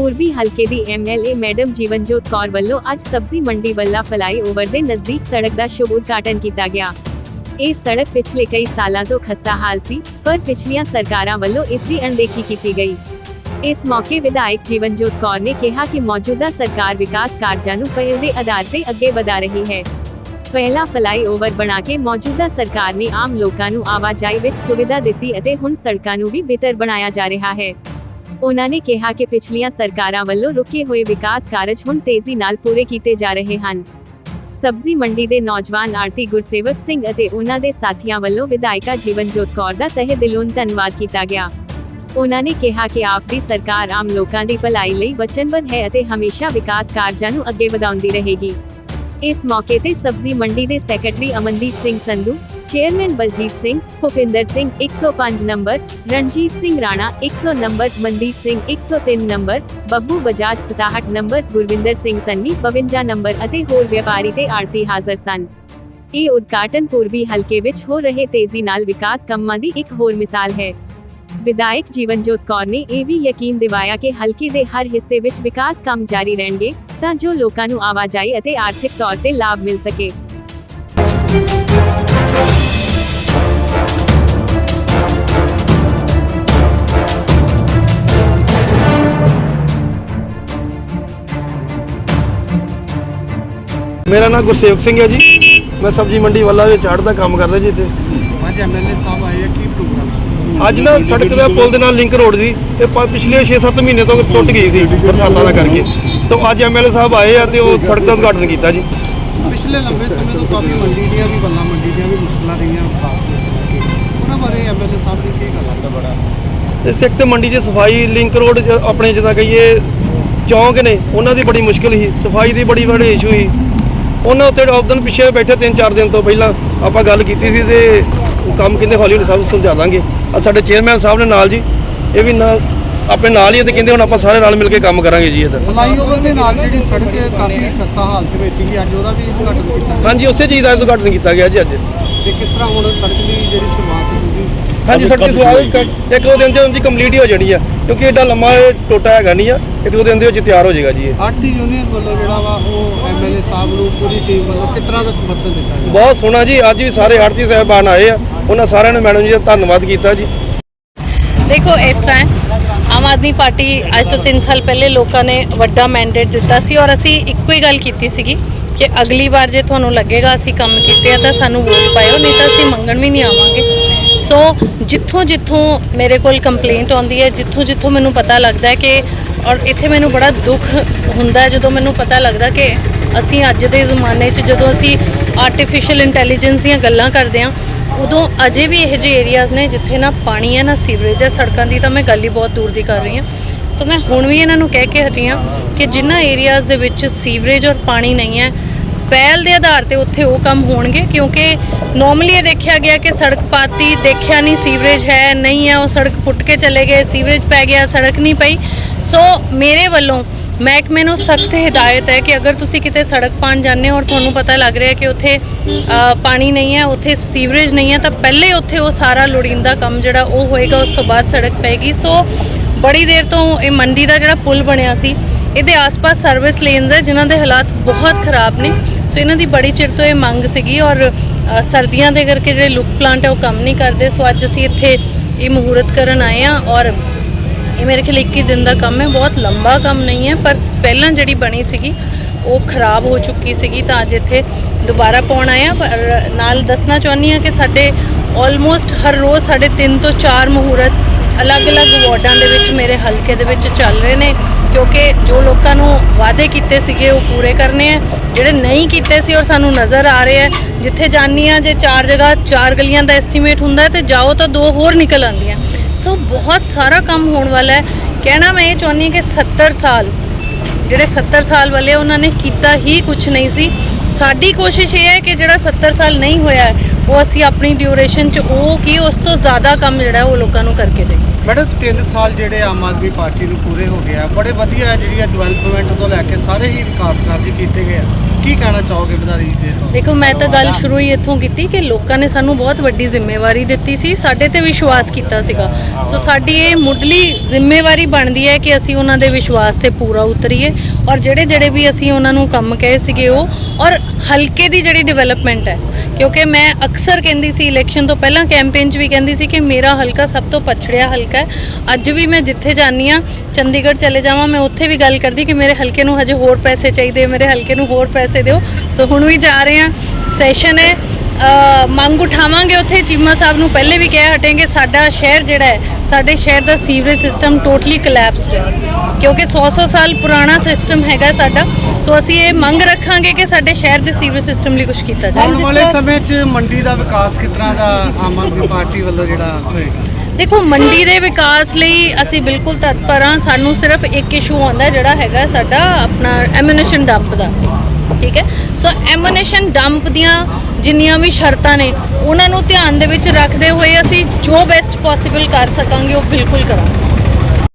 ਪੂਰਬੀ ਹਲਕੇ ਦੀ ਐਮਐਲਏ ਮੈਡਮ ਜੀਵਨਜੋਤ ਕੌਰ ਵੱਲੋਂ ਅੱਜ ਸਬਜ਼ੀ ਮੰਡੀ ਵੱਲਾ ਫਲਾਈਓਵਰ ਦੇ ਨਜ਼ਦੀਕ ਸੜਕ ਦਾ ਸ਼ੁਭ ਉਦਘਾਟਨ ਕੀਤਾ ਗਿਆ। ਇਹ ਸੜਕ ਪਿਛਲੇ ਕਈ ਸਾਲਾਂ ਤੋਂ ਖਸਤਾ ਹਾਲ ਸੀ, ਪਰ ਪਿਛਲੀਆਂ ਸਰਕਾਰਾਂ ਵੱਲੋਂ ਇਸ ਦੀ ਅਣਦੇਖੀ ਕੀਤੀ ਗਈ। ਇਸ ਮੌਕੇ ਵਿਧਾਇਕ ਜੀਵਨਜੋਤ ਕੌਰ ਨੇ ਕਿਹਾ ਕਿ ਮੌਜੂਦਾ ਸਰਕਾਰ ਵਿਕਾਸ ਕਾਰਜਾਂ ਨੂੰ ਪਹਿਲ ਦੇ ਆਧਾਰ ਤੇ ਅੱਗੇ ਵਧਾ ਰਹੀ ਹੈ। ਪਹਿਲਾ ਫਲਾਈਓਵਰ ਬਣਾ ਕੇ ਮੌਜੂਦਾ ਸਰਕਾਰ ਨੇ ਆਮ ਲੋਕਾਂ ਨੂੰ ਆਵਾਜਾਈ ਵਿੱਚ ਸੁਵਿਧਾ ਦਿੱਤੀ ਅਤੇ ਹੁਣ ਸੜਕਾਂ ਨੂੰ ਵੀ ਬਿਹਤਰ ਬਣਾਇਆ ਜਾ ਰਿਹਾ ਹੈ। ਉਹਨਾਂ ਨੇ ਕਿਹਾ ਕਿ ਪਿਛਲੀਆਂ ਸਰਕਾਰਾਂ ਵੱਲੋਂ ਰੁਕੇ ਹੋਏ ਵਿਕਾਸ ਕਾਰਜ ਹੁਣ ਤੇਜ਼ੀ ਨਾਲ ਪੂਰੇ ਕੀਤੇ ਜਾ ਰਹੇ ਹਨ। ਸਬਜ਼ੀ ਮੰਡੀ ਦੇ ਨੌਜਵਾਨ ਆਰਤੀ ਗੁਰਸੇਵਕ ਸਿੰਘ ਅਤੇ ਉਹਨਾਂ ਦੇ ਸਾਥੀਆਂ ਵੱਲੋਂ ਵਿਧਾਇਕਾ ਜੀਵਨਜੋਤ ਕੌਰ ਦਾ ਤਹਿ ਦਿਲੋਂ ਧੰਨਵਾਦ ਕੀਤਾ ਗਿਆ। ਉਹਨਾਂ ਨੇ ਕਿਹਾ ਕਿ ਆਪ ਦੀ ਸਰਕਾਰ ਆਮ ਲੋਕਾਂ ਦੀ ਭਲਾਈ ਲਈ ਵਚਨਬੱਧ ਹੈ ਅਤੇ ਹਮੇਸ਼ਾ ਵਿਕਾਸ ਕਾਰਜਾਂ ਨੂੰ ਅੱਗੇ ਵਧਾਉਂਦੀ ਰਹੇਗੀ। ਇਸ ਮੌਕੇ ਤੇ ਸਬਜ਼ੀ ਮੰਡੀ ਦੇ secretary Amandeep Singh Sandhu, chairman Baljit Singh, Bhupinder Singh 105 number, Ranjit Singh Rana 100 number, Mandeep Singh 103 number, Babbu Bajaj 67 number, Gurvinder Singh Sunny 52 number ਅਤੇ ਹੋਰ ਵਪਾਰੀ ਤੇ ਆੜਤੀ ਹਾਜ਼ਰ ਸਨ। ਇਹ ਉਦਘਾਟਨ ਪੂਰਬੀ ਹਲਕੇ ਵਿੱਚ ਹੋ ਰਹੇ ਤੇਜ਼ੀ ਨਾਲ ਵਿਕਾਸ ਕੰਮਾਂ ਦੀ ਇੱਕ ਹੋਰ ਮਿਸਾਲ ਹੈ। ਵਿਧਾਇਕ ਜੀਵਨਜੋਤ ਕੌਰ ਨੇ ਇਹ ਵੀ ਯਕੀਨ ਦਿਵਾਇਆ ਕਿ ਹਲਕੇ ਦੇ ਹਰ ਹਿੱਸੇ ਵਿੱਚ ਵਿਕਾਸ ਕੰਮ ਜਾਰੀ ਰਹਿਣਗੇ ਤਾਂ ਜੋ ਲੋਕਾਂ ਨੂੰ ਆਵਾਜਾਈ ਅਤੇ ਆਰਥਿਕ ਤੌਰ ਤੇ ਲਾਭ ਮਿਲ ਸਕੇ। ਮੇਰਾ ਨਾਮ ਗੁਰਸੇਵਕ ਸਿੰਘ ਹੈ ਜੀ। ਮੈਂ ਸਬਜ਼ੀ ਮੰਡੀ ਵੱਲਾ ਵਿੱਚ ਆੜ ਦਾ ਕੰਮ ਕਰਦਾ ਜੀ ਇੱਥੇ। ਅੱਜ ਐਮਐਲਏ ਸਾਹਿਬ ਆਏ ਆ ਕੀ ਪ੍ਰੋਗਰਾਮ ਸੀ? ਅੱਜ ਨਾ ਸੜਕ ਦਾ ਪੁਲ ਦੇ ਨਾਲ ਲਿੰਕ ਰੋਡ ਦੀ ਇਹ ਪ- ਪਿਛਲੇ 6-7 ਮਹੀਨੇ ਤੋਂ ਟੁੱਟ ਗਈ ਸੀ ਬਰਸਾਤਾਂ ਦਾ ਕਰਕੇ। ਤਾਂ ਅੱਜ ਐਮਐਲਏ ਸਾਹਿਬ ਆਏ ਆ ਤੇ ਉਹ ਸੜਕ ਦਾ ਉਦਘਾਟਨ ਕੀਤਾ ਜੀ। ਪਿਛਲੇ ਲੰਬੇ ਸਮੇਂ ਤੋਂ ਕਾਫੀ ਮੰਡੀ ਦੀਆਂ ਵੀ ਬੱਲਾ ਮੰਡੀ ਦੀਆਂ ਵੀ ਮੁਸ਼ਕਲਾਂ ਰਹੀਆਂ ਖਾਸ ਵਿੱਚ ਲੈ ਕੇ। ਉਹਨਾਂ ਬਾਰੇ ਐਮਐਲਏ ਸਾਹਿਬ ਨੇ ਕੀ ਗੱਲ ਹੈ ਬੜਾ ਤੇ ਸਿੱਖ ਤੇ ਮੰਡੀ ਦੀ ਸਫ਼ਾਈ ਲਿੰਕ ਰੋਡ ਆਪਣੇ ਜਿੱਦਾਂ ਕਹੀਏ ਚੌਂਕ ਨੇ ਉਹਨਾਂ ਦੀ ਬੜੀ ਮੁਸ਼ਕਲ ਸੀ। ਸਫ਼ਾਈ ਦੀ ਬੜੀ ਬੜੀ ਇਸ਼ੂ ਸੀ। ਉਹਨਾਂ ਉੱਤੇ ਆਪਦਨ ਪਿੱਛੇ ਬੈਠੇ 3-4 ਦਿਨ ਤੋਂ ਪਹਿਲਾਂ ਆਪਾਂ ਗੱਲ ਕੀਤੀ ਸੀ ਤੇ ਕੰਮ ਕਹਿੰਦੇ ਹੌਲੀ ਹੌਲੀ ਸਭ ਸਮਝਾ ਦਾਂਗੇ। ਆ ਸਾਡੇ ਚੇਅਰਮੈਨ ਸਾਹਿਬ ਨੇ ਨਾਲ ਜੀ ਇਹ ਵੀ ਨਾਲ ਆਪਣੇ ਨਾਲ ਹੀ ਤੇ ਕਹਿੰਦੇ ਹੁਣ ਆਪਾਂ ਸਾਰੇ ਨਾਲ ਮਿਲ ਕੇ ਕੰਮ ਕਰਾਂਗੇ ਜੀ ਇਹਦਾ ਫਲਾਈਓਵਰ ਦੇ ਨਾਲ ਜਿਹੜੀ ਸੜਕ ਹੈ ਕਾਫੀ ਖਸਤਾ ਹਾਲਤ ਵਿੱਚ ਸੀ ਅੱਜ ਉਹਦਾ ਵੀ ਉਦਘਾਟਨ ਕੀਤਾ ਹਾਂਜੀ ਉਸੇ ਚੀਜ਼ ਦਾ ਉਦਘਾਟਨ ਕੀਤਾ ਗਿਆ ਜੀ ਅੱਜ। ਤੇ ਕਿਸ ਤਰ੍ਹਾਂ ਹੁਣ ਸੜਕ ਦੀ ਜਿਹੜੀ ਸ਼ੁਰੂਆਤ ਹੋਊਗੀ ਹਾਂਜੀ ਸੜਕ ਦੀ ਸਵਾਲ ਇੱਕ ਦੋ ਦਿਨ ਚ ਉਹਦੀ ਕੰਪਲੀਟ ਹੀ ਹੋ ਜਾਣੀ ਆ ਕਿਉਂਕਿ ਐਡਾ ਲੰਮਾ ਇਹ ਟੋਟਾ ਹੈਗਾ ਨਹੀਂ ਆ ਇੱਕ ਦੋ ਦਿਨ ਦੇ ਵਿੱਚ ਤਿਆਰ ਹੋ ਜਾਏਗਾ ਜੀ ਇਹ। ਆਰਟੀ ਯੂਨੀਅਨ ਵੱਲੋਂ ਜਿਹੜਾ ਵਾ ਉਹ ਐਮਐਲਏ ਸਾਹਿਬ ਨੂੰ ਪੂਰੀ ਟੀਮ ਵੱਲੋਂ ਕਿਸ ਤਰ੍ਹਾਂ ਦਾ ਸਮਰਥਨ ਦਿੱਤਾ ਗਿਆ? ਬਹੁਤ ਸੋਹਣਾ ਜੀ। ਅੱਜ ਵੀ ਸਾਰੇ ਆੜਤੀ ਸਾਹਿਬਾਨ ਆਏ ਆ। ਉਹਨਾਂ ਸਾਰਿਆਂ ਨੇ ਮੈਡਮ ਜੀ ਦਾ ਧੰਨਵਾਦ ਕੀਤਾ ਜੀ। ਦੇਖੋ ਇਸ ਤਰ੍ਹਾਂ ਆਮ ਆਦਮੀ ਪਾਰਟੀ ਅੱਜ ਤੋਂ 3 ਸਾਲ ਪਹਿਲੇ ਲੋਕਾਂ ਨੇ ਵੱਡਾ ਮੈਂਡੇਟ ਦਿੱਤਾ ਸੀ ਔਰ ਅਸੀਂ ਇੱਕੋ ਹੀ ਗੱਲ ਕੀਤੀ ਸੀਗੀ ਕਿ ਅਗਲੀ ਵਾਰ ਜੇ ਤੁਹਾਨੂੰ ਲੱਗੇਗਾ ਅਸੀਂ ਕੰਮ ਕੀਤੇ ਆ ਤਾਂ ਸਾਨੂੰ ਵੋਟ ਪਾਇਓ ਨਹੀਂ ਤਾਂ ਅਸੀਂ ਮੰਗਣ ਵੀ ਨਹੀਂ ਆਵਾਂਗੇ। ਸੋ ਜਿੱਥੋਂ ਜਿੱਥੋਂ ਮੇਰੇ ਕੋਲ ਕੰਪਲੇਂਟ ਆਉਂਦੀ ਹੈ ਜਿੱਥੋਂ ਜਿੱਥੋਂ ਮੈਨੂੰ ਪਤਾ ਲੱਗਦਾ ਹੈ ਕਿ ਔਰ ਇੱਥੇ ਮੈਨੂੰ ਬੜਾ ਦੁੱਖ ਹੁੰਦਾ ਜਦੋਂ ਮੈਨੂੰ ਪਤਾ ਲੱਗਦਾ ਕਿ ਅਸੀਂ ਅੱਜ ਦੇ ਜ਼ਮਾਨੇ 'ਚ ਜਦੋਂ ਅਸੀਂ ਆਰਟੀਫੀਸ਼ੀਅਲ ਇੰਟੈਲੀਜੈਂਸ ਦੀਆਂ ਗੱਲਾਂ ਕਰਦੇ ਹਾਂ, ਉਦੋਂ ਅਜੇ ਵੀ ਇਹੋ ਜਿਹੇ ਏਰੀਆਜ਼ ਨੇ ਜਿੱਥੇ ਨਾ ਪਾਣੀ ਹੈ, ਨਾ ਸੀਵਰੇਜ ਹੈ। ਸੜਕਾਂ ਦੀ ਤਾਂ ਮੈਂ ਗੱਲ ਹੀ ਬਹੁਤ ਦੂਰ ਦੀ ਕਰ ਰਹੀ ਹਾਂ। ਸੋ ਮੈਂ ਹੁਣ ਵੀ ਇਹਨਾਂ ਨੂੰ ਕਹਿ ਕੇ ਹਟੀ ਹਾਂ ਕਿ ਜਿਨ੍ਹਾਂ ਏਰੀਆਜ਼ ਦੇ ਵਿੱਚ ਸੀਵਰੇਜ ਔਰ ਪਾਣੀ ਨਹੀਂ ਹੈ, ਪਹਿਲ ਦੇ ਆਧਾਰ ਤੇ ਉੱਥੇ ਉਹ ਕੰਮ ਹੋਣਗੇ, ਕਿਉਂਕਿ ਨਾਰਮਲੀ ਇਹ ਦੇਖਿਆ ਗਿਆ ਕਿ ਸੜਕ ਪਾਤੀ, ਦੇਖਿਆ ਨਹੀਂ ਸੀਵਰੇਜ ਹੈ, ਨਹੀਂ ਹੈ, ਉਹ ਸੜਕ ਪੁੱਟ ਕੇ ਚਲੇ ਗਏ ਸੀਵਰੇਜ ਪੈ ਗਿਆ, ਸੜਕ ਨਹੀਂ ਪਈ। ਸੋ ਮੇਰੇ ਵੱਲੋਂ ਮਹਿਕਮੇ ਨੂੰ ਸਖਤ ਹਦਾਇਤ ਹੈ ਕਿ ਅਗਰ ਤੁਸੀਂ ਕਿਤੇ ਸੜਕ ਪਾਣ ਜਾਂਦੇ ਹੋ ਔਰ ਤੁਹਾਨੂੰ ਪਤਾ ਲੱਗ ਰਿਹਾ ਕਿ ਉੱਥੇ ਪਾਣੀ ਨਹੀਂ ਹੈ, ਉੱਥੇ ਸੀਵਰੇਜ ਨਹੀਂ ਹੈ, ਤਾਂ ਪਹਿਲੇ ਉੱਥੇ ਉਹ ਸਾਰਾ ਲੋੜੀਂਦਾ ਕੰਮ ਜਿਹੜਾ ਉਹ ਹੋਏਗਾ, ਉਸ ਤੋਂ ਬਾਅਦ ਸੜਕ ਪਏਗੀ। ਸੋ ਬੜੀ ਦੇਰ ਤੋਂ ਇਹ ਮੰਡੀ ਦਾ ਜਿਹੜਾ ਪੁਲ ਬਣਿਆ ਸੀ, ਇਹਦੇ ਆਸ-ਪਾਸ ਸਰਵਿਸ ਲੇਨਸ ਹੈ, ਜਿਨ੍ਹਾਂ ਦੇ ਹਾਲਾਤ ਬਹੁਤ ਖਰਾਬ ਨੇ। ਸੋ ਇਹਨਾਂ ਦੀ ਬੜੀ ਚਿਰ ਤੋਂ ਇਹ ਮੰਗ ਸੀਗੀ ਔਰ ਸਰਦੀਆਂ ਦੇ ਕਰਕੇ ਜਿਹੜੇ ਲੁੱਕ ਪਲਾਂਟ ਹੈ ਉਹ ਕੰਮ ਨਹੀਂ ਕਰਦੇ। ਸੋ ਅੱਜ ਅਸੀਂ ਇੱਥੇ ਇਹ ਮਹੂਰਤ ਕਰਨ ਆਏ ਆ ਔਰ ਇਹ ਮੇਰੇ ਖਿਆਲ 21 ਦਿਨ ਦਾ ਕੰਮ ਹੈ, ਬਹੁਤ ਲੰਬਾ ਕੰਮ ਨਹੀਂ ਹੈ, ਪਰ ਪਹਿਲਾਂ ਜਿਹੜੀ ਬਣੀ ਸੀਗੀ, ਉਹ ਖਰਾਬ ਹੋ ਚੁੱਕੀ ਸੀਗੀ, ਤਾਂ ਅੱਜ ਇੱਥੇ ਦੁਬਾਰਾ ਪਾਉਣ ਆਇਆ ਪਰ ਨਾਲ ਦੱਸਣਾ ਚਾਹੁੰਦੀ ਹਾਂ ਕਿ ਸਾਡੇ ਆਲਮੋਸਟ ਹਰ ਰੋਜ਼ ਸਾਡੇ 3 ਤੋਂ 4 ਮਹੂਰਤ ਅਲੱਗ-ਅਲੱਗ ਵਾਰਡਾਂ ਦੇ ਵਿੱਚ ਮੇਰੇ ਹਲਕੇ ਦੇ ਵਿੱਚ ਚੱਲ ਰਹੇ ਨੇ, ਕਿਉਂਕਿ ਜੋ ਲੋਕਾਂ ਨੂੰ ਵਾਅਦੇ ਕੀਤੇ ਸੀਗੇ, ਉਹ ਪੂਰੇ ਕਰਨੇ ਆ ਜਿਹੜੇ ਨਹੀਂ ਕੀਤੇ ਸੀ ਔਰ ਸਾਨੂੰ ਨਜ਼ਰ ਆ ਰਹੇ ਆ ਜਿੱਥੇ ਜਾਨੀ ਆ ਜੇ ਚਾਰ ਜਗ੍ਹਾ ਚਾਰ ਗਲੀਆਂ ਦਾ ਐਸਟੀਮੇਟ ਹੁੰਦਾ ਹੈ, ਤੇ ਜਾਓ ਤਾਂ ਦੋ ਹੋਰ ਨਿਕਲ ਆਉਂਦੀਆਂ। ਸੋ ਬਹੁਤ ਸਾਰਾ ਕੰਮ ਹੋਣ ਵਾਲਾ ਹੈ। ਕਹਿਣਾ ਮੈਂ ਇਹ ਚਾਹੁੰਦੀ ਹਾਂ ਕਿ 70 ਸਾਲ, ਜਿਹੜੇ 70 ਸਾਲ ਵਾਲੇ ਉਹਨਾਂ ਨੇ ਕੀਤਾ ਹੀ ਕੁਝ ਨਹੀਂ ਸੀ। ਸਾਡੀ ਕੋਸ਼ਿਸ਼ ਇਹ ਹੈ ਕਿ ਜਿਹੜਾ 70 ਸਾਲ ਨਹੀਂ ਹੋਇਆ ਉਹ ਅਸੀਂ ਆਪਣੀ ਡਿਊਰੇਸ਼ਨ 'ਚ ਉਹ ਕੀ ਉਸ ਤੋਂ ਜ਼ਿਆਦਾ ਕੰਮ ਜਿਹੜਾ ਉਹ ਲੋਕਾਂ ਨੂੰ ਕਰਕੇ ਦੇਈਏ ਮੈਡਮ 3 ਸਾਲ ਜਿਹੜੇ ਆਮ ਆਦਮੀ ਪਾਰਟੀ ਨੂੰ ਪੂਰੇ ਹੋ ਗਿਆ ਬੜੇ ਵਧੀਆ ਜਿਹੜੀ ਡਿਵੈਲਪਮੈਂਟ ਤੋਂ ਲੈ ਕੇ ਸਾਰੇ ਹੀ ਵਿਕਾਸ ਕਾਰਜ ਕੀਤੇ ਗਏ ਆ। ਕੀ ਕਹਿਣਾ ਚਾਹੋਗੇ ਵਧਾਰੀ ਦੇ ਤੋਂ? ਦੇਖੋ ਮੈਂ ਤਾਂ ਗੱਲ ਸ਼ੁਰੂ ਹੀ ਇੱਥੋਂ ਕੀਤੀ ਕਿ ਲੋਕਾਂ ਨੇ ਸਾਨੂੰ ਬਹੁਤ ਵੱਡੀ ਜ਼ਿੰਮੇਵਾਰੀ ਦਿੱਤੀ ਸੀ ਸਾਡੇ ਤੇ ਵਿਸ਼ਵਾਸ ਕੀਤਾ ਸੀਗਾ। ਸੋ ਸਾਡੀ ਇਹ ਮੁੱਢਲੀ ਜ਼ਿੰਮੇਵਾਰੀ ਬਣਦੀ ਹੈ ਕਿ ਅਸੀਂ ਉਹਨਾਂ ਦੇ ਵਿਸ਼ਵਾਸ ਤੇ ਪੂਰਾ ਉਤਰੀਏ ਔਰ ਜਿਹੜੇ ਜਿਹੜੇ ਵੀ ਅਸੀਂ ਉਹਨਾਂ ਨੂੰ ਕੰਮ ਕਹੇ ਸੀਗੇ ਉਹ ਔਰ ਹਲਕੇ ਦੀ ਜਿਹੜੀ ਡਿਵੈਲਪਮੈਂਟ ਹੈ ਕਿਉਂਕਿ ਮੈਂ ਅਕਸਰ ਕਹਿੰਦੀ ਸੀ ਇਲੈਕਸ਼ਨ ਤੋਂ ਪਹਿਲਾਂ ਕੈਂਪੇਨ 'ਚ ਵੀ ਕਹਿੰਦੀ ਸੀ ਕਿ ਮੇਰਾ ਹਲਕਾ ਸਭ ਤੋਂ ਪਛੜਿਆ ਹਲਕਾ ਹੈ। ਅੱਜ ਵੀ ਮੈਂ ਜਿੱਥੇ ਜਾਂਦੀ ਆ ਚੰਡੀਗੜ੍ਹ ਚਲੇ ਜਾਵਾਂ, ਮੈਂ ਉੱਥੇ ਵੀ ਗੱਲ ਕਰਦੀ ਕਿ ਮੇਰੇ ਹਲਕੇ ਨੂੰ ਹਜੇ ਹੋਰ ਪੈਸੇ ਚਾਹੀਦੇ, ਮੇਰੇ ਹਲਕੇ ਨੂੰ ਹੋਰ ਪੈਸੇ ਦਿਓ। ਸੋ ਹੁਣ ਵੀ ਜਾ ਰਹੇ ਆ ਸੈਸ਼ਨ ਹੈ। ਮੰਗ ਉਠਾਵਾਂਗੇ ਉੱਥੇ। ਚੀਮਾ ਸਾਹਿਬ ਨੂੰ ਪਹਿਲੇ ਵੀ ਕਹਿ ਹਟेंगे ਸਾਡਾ ਸ਼ਹਿਰ ਜਿਹੜਾ ਹੈ ਸਾਡੇ ਸ਼ਹਿਰ ਦਾ ਸੀਵਰੇਜ ਸਿਸਟਮ ਟੋਟਲੀ ਕੋਲੈਪਸਡ ਹੈ। ਕਿਉਂਕਿ 100-100 ਸਾਲ ਪੁਰਾਣਾ ਸਿਸਟਮ ਹੈਗਾ ਸਾਡਾ। ਸੋ ਅਸੀਂ ਇਹ ਮੰਗ ਰੱਖਾਂਗੇ ਕਿ ਸਾਡੇ ਸ਼ਹਿਰ ਦੇ ਸੀਵਰੇਜ ਸਿਸਟਮ ਲਈ ਕੁਝ ਕੀਤਾ ਜਾਵੇ। ਆਉਣ ਵਾਲੇ ਸਮੇਂ 'ਚ ਮੰਡੀ ਦਾ ਵਿਕਾਸ ਕਿਸ ਤਰ੍ਹਾਂ ਦਾ ਆਮ ਆਦਮੀ ਪਾਰਟੀ ਵੱਲੋਂ ਜਿਹੜਾ ਹੋਏਗਾ? ਦੇਖੋ ਮੰਡੀ ਦੇ ਵਿਕਾਸ ਲਈ ਅਸੀਂ ਬਿਲਕੁਲ ਤਤਪਰ ਹਾਂ। ਸਾਨੂੰ ਸਿਰਫ ਇੱਕ ਇਸ਼ੂ ਆਉਂਦਾ ਜਿਹੜਾ ਹੈਗਾ ਸਾਡਾ ਆਪਣਾ ਐਮੂਨੇਸ਼ਨ ਡੰਪ ਦਾ। ਠੀਕ ਹੈ? ਸੋ ਐਮੂਨੇਸ਼ਨ ਡੰਪ ਦੀਆਂ ਜਿੰਨੀਆਂ ਵੀ ਸ਼ਰਤਾਂ ਨੇ, ਉਹਨਾਂ ਨੂੰ ਧਿਆਨ ਦੇ ਵਿੱਚ ਰੱਖਦੇ ਹੋਏ ਅਸੀਂ ਜੋ ਬੈਸਟ ਪੋਸੀਬਲ ਕਰ ਸਕਾਂਗੇ, ਉਹ ਬਿਲਕੁਲ ਕਰਾਂਗੇ।